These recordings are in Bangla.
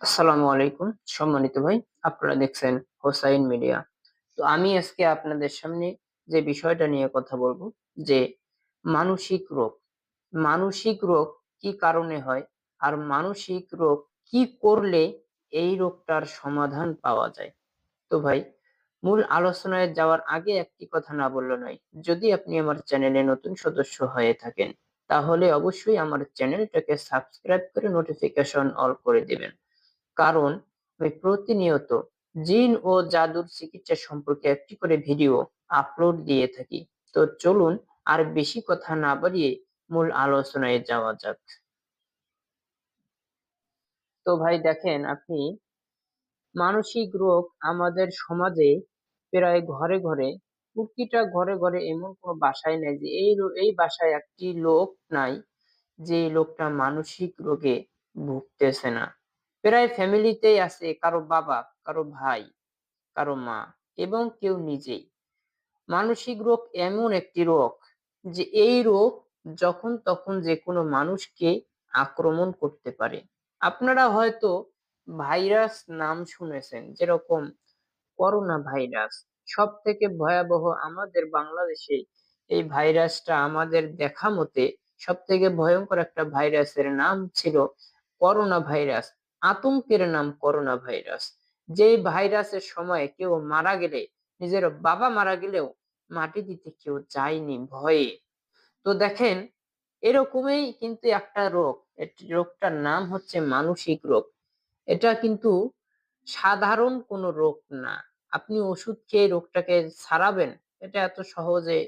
আসসালামু আলাইকুম। সম্মানিত ভাই, আপনারা দেখছেন হোসাইন মিডিয়া। তো আমি আজকে আপনাদের সামনে যে বিষয়টা নিয়ে কথা বলব, যে মানসিক রোগ। মানসিক রোগ কি কারণে হয় আর মানসিক রোগ কি করলে এই রোগটার সমাধান পাওয়া যায়? তো ভাই, মূল আলোচনায় যাওয়ার আগে একটি কথা না বললে নয়, যদি আপনি আমার চ্যানেলে নতুন সদস্য হয়ে থাকেন, তাহলে অবশ্যই আমার চ্যানেলটাকে সাবস্ক্রাইব করে নোটিফিকেশন অল করে দিবেন। কারণ আমি প্রতিনিয়ত জিন ও জাদুর চিকিৎসা সম্পর্কে একটি করে ভিডিও আপলোড দিয়ে থাকি। তো চলুন আর বেশি কথা না বাড়িয়ে মূল আলোচনায় যাওয়া যাক। তো ভাই দেখেন আপনি, মানসিক রোগ আমাদের সমাজে প্রায় ঘরে ঘরে, প্রতিটা ঘরে ঘরে এমন কোনো বাসায় নাই যে এই এই বাসায় একটি লোক নাই যে লোকটা মানসিক রোগে ভুগতেছে না। প্রায় ফ্যামিলিতেই আছে কারও বাবা, কারও ভাই, কারও মা এবং কেউ নিজেই। মানসিক রোগ এমন একটি রোগ যে এই রোগ যখন তখন যে কোনো মানুষকে আক্রমণ করতে পারে। আপনারা হয়তো ভাইরাস নাম শুনেছেন যেরকম করোনা ভাইরাস সব থেকে ভয়াবহ আমাদের বাংলাদেশে এই ভাইরাসটা আমাদের দেখা মতে সব থেকে ভয়ঙ্কর একটা ভাইরাসের নাম ছিল করোনা ভাইরাস আতঙ্কের নাম করোনা ভাইরাস যে ভাইরাসের সময় কেউ মারা গেলে, নিজের বাবা মারা গেলেও মাটি দিতে কেউ যায়নি ভয়ে। তো দেখেন, এরকমই কিন্তু একটা রোগ। রোগটার নাম হচ্ছে মানসিক রোগ। এটা কিন্তু সাধারণ কোনো রোগ না। আপনি ওষুধ খেয়ে রোগটাকে সারাবেন, এটা এত সহজে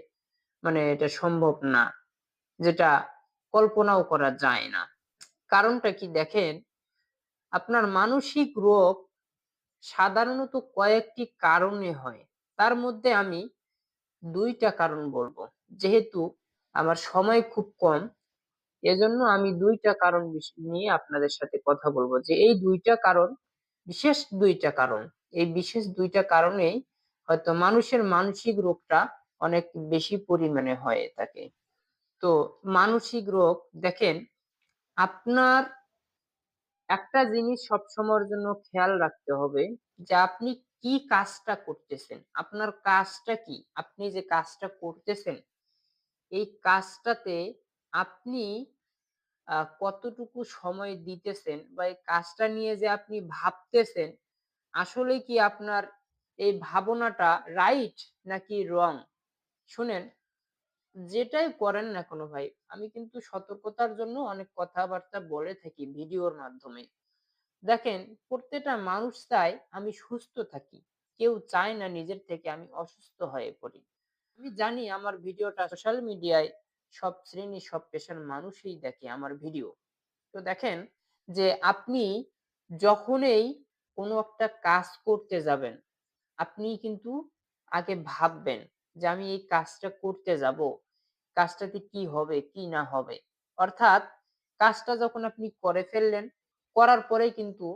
মানে এটা সম্ভব না, যেটা কল্পনাও করা যায় না। কারণটা কি দেখেন আপনার মানসিক রোগ সাধারণত কয়েকটি কারণে হয়। তার মধ্যে আমি দুইটা কারণ বলব। যেহেতু আমার সময় খুব কম, এজন্য আমি দুইটা কারণ নিয়ে আপনাদের সাথে কথা বলব। যে এই দুইটা কারণ, বিশেষ দুইটা কারণ, এই বিশেষ দুইটা কারণেই হয়তো মানুষের মানসিক রোগটা অনেক বেশি পরিমাণে হয়ে থাকে। তো মানসিক রোগ, দেখেন, আপনার একটা জিনিস সবসময়ের জন্য খেয়াল রাখতে হবে যে আপনি কি কাজটা করতেছেন। আপনার কাজটা কি? আপনি যে কাজটা করতেছেন, এই কাজটাতে আপনি কতটুকু সময় দিতেছেন বা এই কাজটা নিয়ে যে আপনি ভাবতেছেন আসলে কি আপনার এই ভাবনাটা রাইট নাকি রং শুনেন যেটাই করেন না কোনো ভাই, আমি কিন্তু সতর্কতার জন্য অনেক কথাবার্তা বলে থাকি ভিডিওর মাধ্যমে। দেখেন, প্রত্যেকটা মানুষ চায় আমি সুস্থ থাকি। কেউ চায় না নিজের থেকে আমি অসুস্থ হয়ে পড়ি। আমি জানি আমার ভিডিওটা সোশ্যাল মিডিয়ায় সব শ্রেণি সব পেশার মানুষই দেখে আমার ভিডিও। তো দেখেন যে আপনি যখনই কোনো একটা কাজ করতে যাবেন, আপনি কিন্তু আগে ভাববেন যে আমি এই কাজটা করতে যাব। কাজটাতে কি হবে কি না হবে। অর্থাৎ কাজটা যখন আপনি করে ফেললেন করার পরেই কিন্তু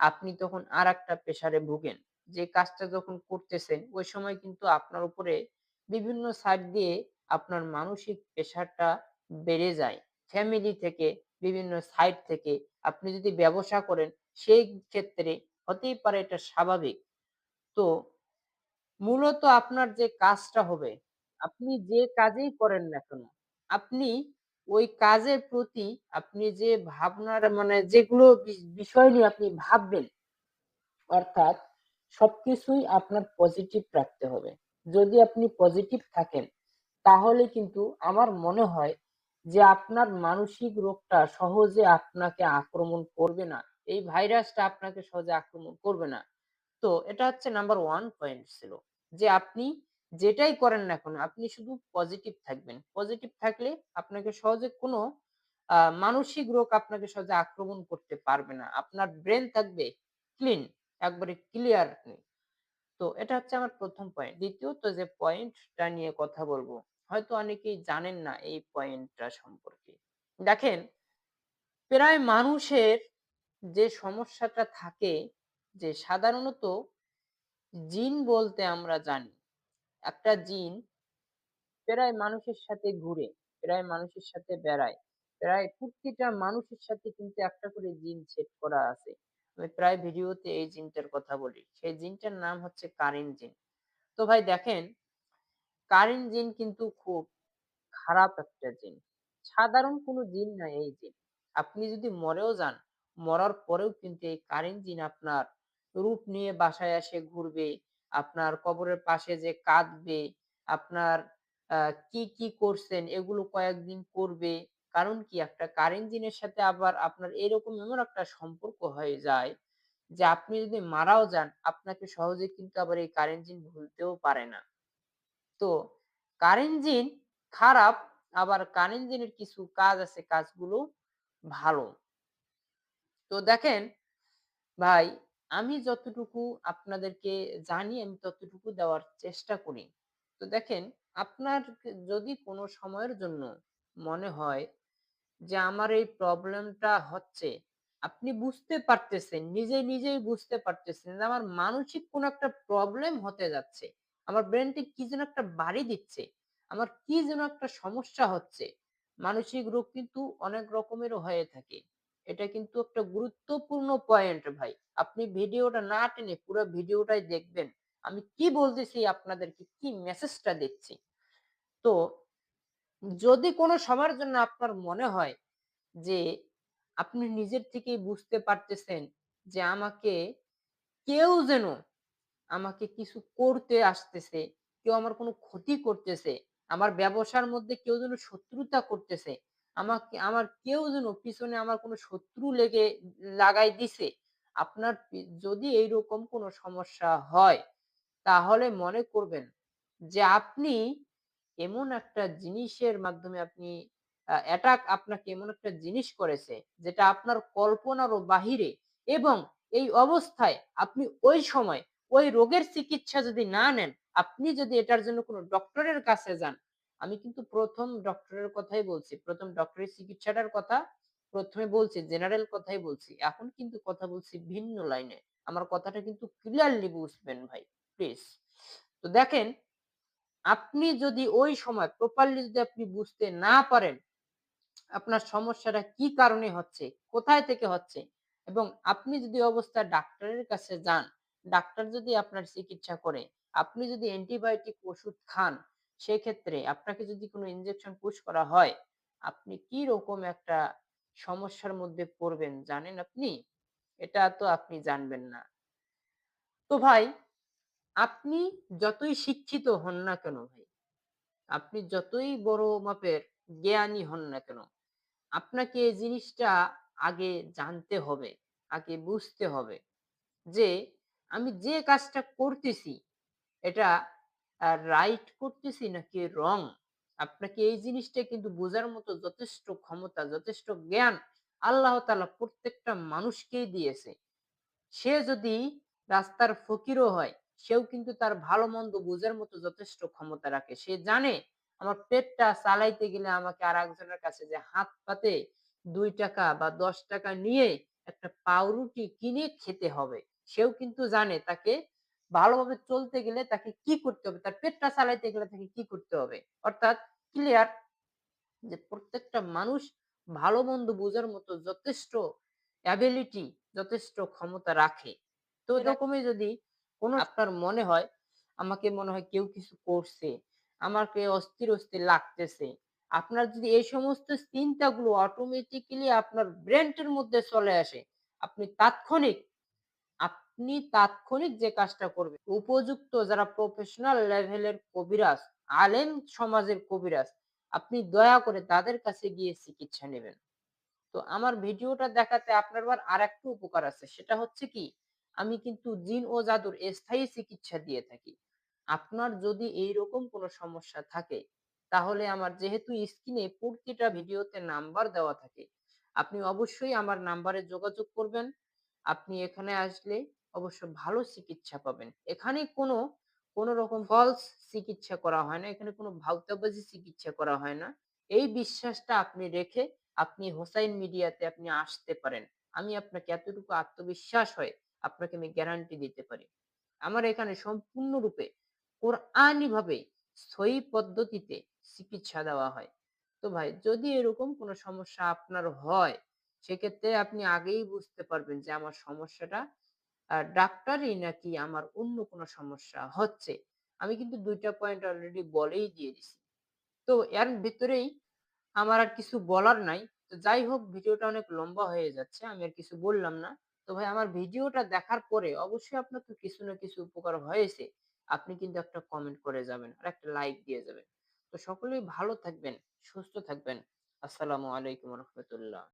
আপনি তখন আর একটা প্রেসারে ভুগেন। যে কাজটা যখন করতেছেন ওই সময় কিন্তু আপনার উপরে বিভিন্ন সাইড দিয়ে আপনার মানসিক প্রেসারটা বেড়ে যায়। ফ্যামিলি থেকে বিভিন্ন সাইড থেকে আপনি যদি ব্যবসা করেন সেই ক্ষেত্রে হতেই পারে এটা স্বাভাবিক। তো মূলত আপনার যে কাজটা হবে, আপনি যে কাজেই করেন না কেন, আপনি ওই কাজের প্রতি আপনি যে ভাবনার মানে যেগুলো বিষয় নিয়ে আপনি ভাববেন, অর্থাৎ সবকিছুই আপনার পজিটিভ রাখতে হবে। যদি আপনি পজিটিভ থাকেন, তাহলে কিন্তু আমার মনে হয় যে আপনার মানসিক রোগটা সহজে আপনাকে আক্রমণ করবে না। এই ভাইরাসটা আপনাকে সহজে আক্রমণ করবে না। তো এটা হচ্ছে নাম্বার ওয়ান পয়েন্ট ছিল। যে আপনি যেটাই করেন না কেন আপনি শুধু পজিটিভ থাকবেন। পজিটিভ থাকলে আপনাকে সহজে কোনো মানসিক রোগ আপনাকে সহজে আক্রমণ করতে পারবে না। আপনার ব্রেইন থাকবে ক্লিন, একবারে ক্লিয়ার। তো এটা হচ্ছে আমার ১ম পয়েন্ট। দ্বিতীয়ত যে পয়েন্টটা নিয়ে কথা বলব হয়তো অনেকেই জানেন না এই পয়েন্টটা সম্পর্কে। দেখেন, প্রায় মানুষের যে সমস্যাটা থাকে যে সাধারণত জিন বলতে আমরা জানি। একটা জিন প্রায় মানুষের সাথে ঘুরে, প্রায় মানুষের সাথে বেড়ায়। প্রায় প্রতিটা মানুষের সাথে কিন্তু একটা করে জিন সেট করা আছে। আমি প্রায় ভিডিওতে এই জিনটার কথা বলি। সেই জিনটার নাম হচ্ছে কারিন জিন। তো ভাই দেখেন, কারিন জিন কিন্তু খুব খারাপ একটা জিন। সাধারণ কোনো জিন না এই জিন। আপনি যদি মরেও যান, মরার পরেও কিন্তু এই কারিন জিন আপনার রূপ নিয়ে বাসায় এসে ঘুরবে, আপনার কবরের পাশে যেয়ে কাঁদবে, আপনার কি, কি করছেন এগুলো কয়েকদিন করবে। কারণ কি একটা কারেন্ট জিনের সাথে আবার আপনার এরকম এমন একটা সম্পর্ক হয়ে যায় যে আপনি যদি মারাও যান আপনাকে সহজে কিন্তু আবার এই কারেন্ট জিন ভুলতেও পারে না। তো কারেন্ট জিন খারাপ আবার কারেন্ট জিনের কিছু কাজ আছে কাজগুলো ভালো। তো দেখেন ভাই আমি যতটুকু আপনাদেরকে জানি আমি ততটুকু দেওয়ার চেষ্টা করি। তো দেখেন আপনার যদি কোনো সময়ের জন্য মনে হয় যে আমার এই প্রবলেমটা হচ্ছে, আপনি বুঝতে পারতেছেন, নিজে, নিজেই বুঝতে পারতেছেন যে আমার মানসিক কোনো একটা প্রবলেম হতে যাচ্ছে। আমার ব্রেনটি কি যেন একটা বাড়ি দিচ্ছে। আমার কি যেন একটা সমস্যা হচ্ছে। মানসিক রোগ কিন্তু অনেক রকমেরও হয়ে থাকে। এটা কিন্তু একটা গুরুত্বপূর্ণ পয়েন্ট ভাই। আপনি ভিডিওটা না টেনে পুরো ভিডিওটাই দেখবেন। আমি কি বলতেছি আপনাদেরকে, কি মেসেজটা দিচ্ছি। তো যদি কোনো সময়ের জন্য আপনার মনে হয় যে আপনি নিজের থেকেই বুঝতে পারতেছেন যে আমাকে কেউ যেন আমাকে কিছু করতে আসতেছে, কেউ আমার কোনো ক্ষতি করতেছে, আমার ব্যবসার মধ্যে কেউ যেন শত্রুতা করতেছে, আমাকে আমার কেউ যেন পিছনে আমার কোনো শত্রু লেগে লাগাই দিছে। আপনার যদি এইরকম কোনো সমস্যা হয়, তাহলে মনে করবেন যে আপনি এমন একটা জিনিসের মাধ্যমে আপনি অ্যাটাক আপনাকে এমন একটা জিনিস করেছে যেটা আপনার কল্পনারও বাহিরে এবং এই অবস্থায় আপনি ওই সময় ওই রোগের চিকিৎসা যদি না নেন, আপনি যদি এটার জন্য কোনো ডক্টরের কাছে যান, আমি কিন্তু ১ম ডক্টরের কথাই বলছি। ১ম ডক্টরের চিকিৎসাটার কথা ১ম এ বলছি, জেনারেল কথাই বলছি। এখন কিন্তু কথা বলছি ভিন্ন লাইনে। আমার কথাটা কিন্তু ক্লিয়ারলি বুঝবেন ভাই, প্লিজ। তো দেখেন আপনি যদি ওই সময় প্রপারলি যদি আপনি বুঝতে না পারেন, আপনার সমস্যাটা কি কারণে হচ্ছে, কোথায় থেকে হচ্ছে এবং আপনি যদি অবস্থায় ডাক্তারের কাছে যান, ডাক্তার যদি আপনার চিকিৎসা করে, আপনি যদি অ্যান্টিবায়োটিক ওষুধ খান, সেক্ষেত্রে আপনাকে যদি কোনো ইনজেকশন পুশ করা হয়, আপনি কি রকম একটা সমস্যার মধ্যে পড়বেন জানেন আপনি? এটা তো আপনি জানবেন না। তো ভাই আপনি যতই শিক্ষিত হন না কেন ভাই, আপনি যতই বড় মাপের জ্ঞানী হন না কেন, আপনাকে এই জিনিসটা আগে জানতে হবে, আগে বুঝতে হবে যে আমি যে কাজটা করতেছি এটা রাইট করতেছি নাকি রং? আপনাকে এই জিনিসটা কিন্তু বোঝার মতো যথেষ্ট ক্ষমতা, যথেষ্ট জ্ঞান আল্লাহ তাআলা প্রত্যেকটা মানুষকেই দিয়েছে। সে যদি রাস্তার ফকিরও হয়, সেও কিন্তু তার ভালো-মন্দ বোঝার মতো যথেষ্ট ক্ষমতা রাখে। সে জানে আমার পেটটা চালাইতে গেলে আমাকে আর একজনের কাছে যে হাত পাতে দুই টাকা বা ৳১০ নিয়ে একটা পাউরুটি কিনে খেতে হবে। সেও কিন্তু জানে তাকে ভালোভাবে চলতে গেলে তাকে কি করতে হবে? তার পেটটা চালাইতে গেলে তাকে কি করতে হবে? অর্থাৎ ক্লিয়ার যে প্রত্যেকটা মানুষ ভালো-মন্দ বোঝার মতো যথেষ্ট অ্যাবিলিটি যথেষ্ট ক্ষমতা রাখে। তো এরকমই যদি কোন আপনার মনে হয়, আমাকে মনে হয় কেউ কিছু করছে, আমাকে অস্থির, অস্থির লাগতেছে। আপনার যদি এই সমস্ত চিন্তাগুলো অটোমেটিক্যালি আপনার ব্রেইনটার মধ্যে চলে আসে, আপনি তাৎক্ষণিক আপনি তাৎক্ষণিক যে কাজটা করবেন, উপযুক্ত যারা প্রফেশনাল লেভেলের কবিরাজ, আলেম সমাজের কবিরাজ, আপনি দয়া করে তাদের কাছে গিয়ে চিকিৎসা নেবেন। তো আমার ভিডিওটা দেখাতে আপনার আবার আরেকটা উপকার আছে। সেটা হচ্ছে কি, আমি কিন্তু জিন ও জাদুর স্থায়ী চিকিৎসা দিয়ে থাকি। আপনার যদি এইরকম কোনো সমস্যা থাকে, তাহলে আমার যেহেতু স্ক্রিনে প্রতিটা ভিডিওতে নাম্বার দেওয়া থাকে, আপনি অবশ্যই আমার নাম্বারে যোগাযোগ করবেন। আপনি এখানে আসলে অবশ্য ভালো চিকিৎসা পাবেন। এখানে কোনো, কোনো রকম ফলস চিকিৎসা করা হয় না। এখানে কোনো ভাওতাবাজি চিকিৎসা করা হয় না। এই বিশ্বাসটা আপনি রেখে আপনি হোসাইন মিডিয়াতে আপনি আসতে পারেন। আমি আপনাকে এতটুকু আত্মবিশ্বাস হয় আপনাকে আমি গ্যারান্টি দিতে পারি। আমার এখানে সম্পূর্ণরূপে কোরআনি ভাবে সহি পদ্ধতিতে চিকিৎসা দেওয়া হয়। তো ভাই যদি এরকম কোনো সমস্যা আপনার হয়, সেক্ষেত্রে আপনি আগেই বুঝতে পারবেন যে আমার সমস্যাটা আ ডাক্তারি নাকি আমার অন্য কোনো সমস্যা হচ্ছে। আমি কিন্তু ২ টা পয়েন্ট অলরেডি বলেই দিয়ে দিছি। তো এর ভেতরেই আমার আর কিছু বলার নাই। তো যাই হোক ভিডিওটা অনেক লম্বা হয়ে যাচ্ছে। আমি আর কিছু বললাম না। তো ভাই আমার ভিডিওটা দেখার পরে অবশ্যই আপনার তো কিছু না কিছু উপকার হয়েছে। আপনি কিন্তু একটা কমেন্ট করে যাবেন। আর একটা লাইক দিয়ে যাবেন। তো সকলেই ভালো থাকবেন, সুস্থ থাকবেন। আসসালামু আলাইকুম রাহমাতুল্লাহ।